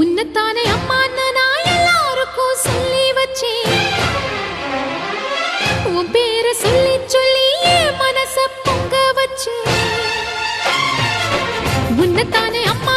உன்னத்தானே அம்மான்னு நான் எல்லாருக்கும் சொல்லி வச்சேன். உன் பேரை சொல்லி சொல்லி மனச பொங்க வச்சேன். உன்னத்தானே அம்மா